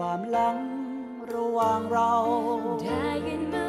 ความหลังระหว่างเราได้ยินไหม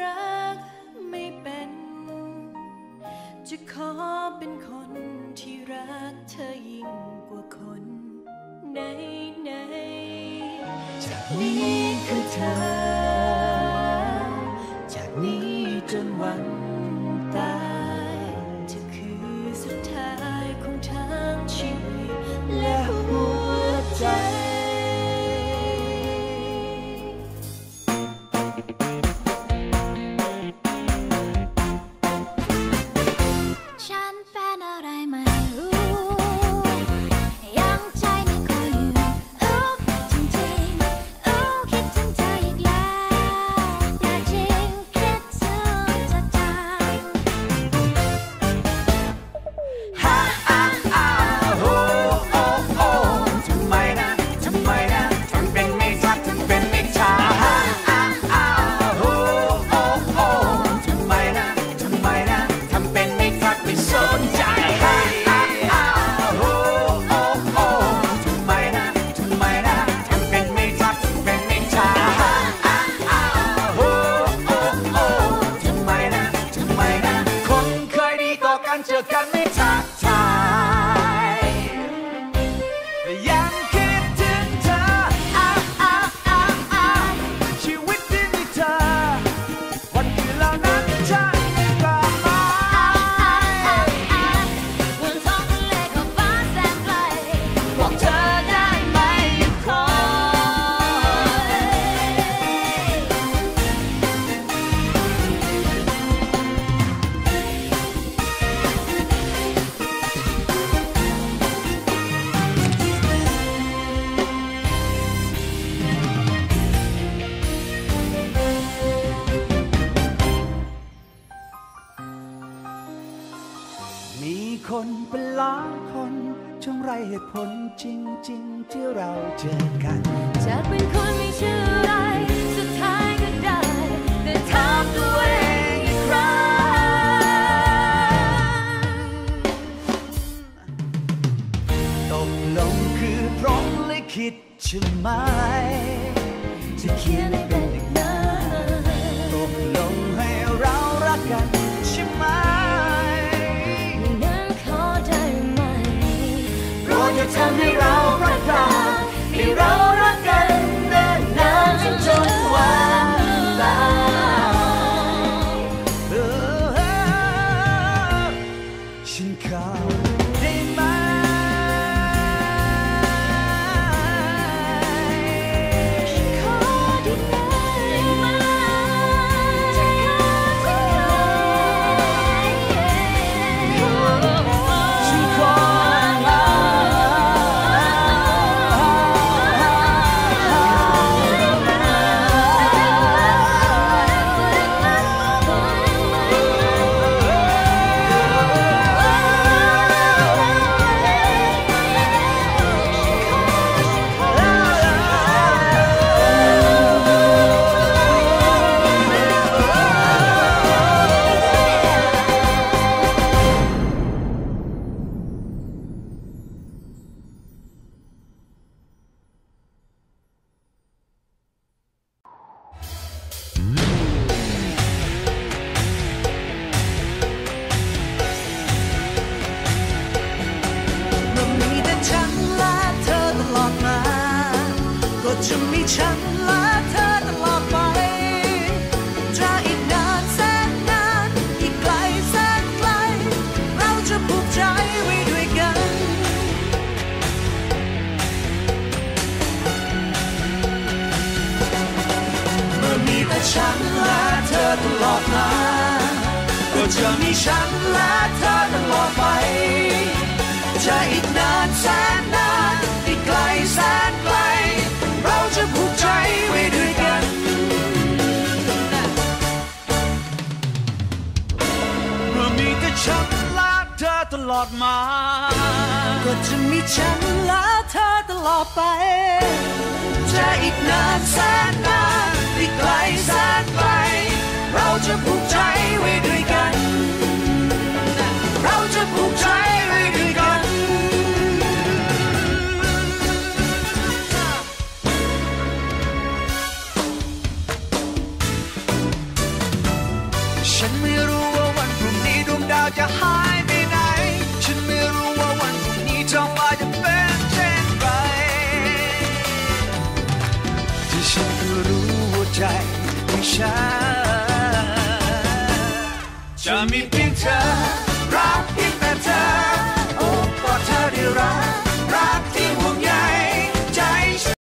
รักไม่เป็น จะขอเป็นคนที่รักเธอยิ่งกว่าคนไหนไหนจากนี้ จงไรเหตุผลจริง ๆ ที่เราเจอกันจะเป็นคนไม่เชื่ออะไร สุดท้ายก็ได้แต่ถามตัวเองอีกครั้งตกลงคือพรหมลิขิตใช่ไหมจะเขียนให้เป็น โปร จะมีฉันและเธอตลอดไปจะอีกนานแสนนานอีกไกลแสนไกล เราจะผูกใจไว้ด้วยกัน เมื่อมีแต่ฉันและเธอตลอดมาก็จะมีฉันและเธอตลอดไปจะอีกนานแสน ผูกใจไว้ด้วยกัน เมื่อมีแต่ฉันและเธอตลอดมา ก็จะมีฉันและเธอตลอดไป จะอีกนานแสนนานอีกไกลแสนไกลเราจะผูกใจไว้ด้วยกัน ใจของฉันจะมีเพียงเธอ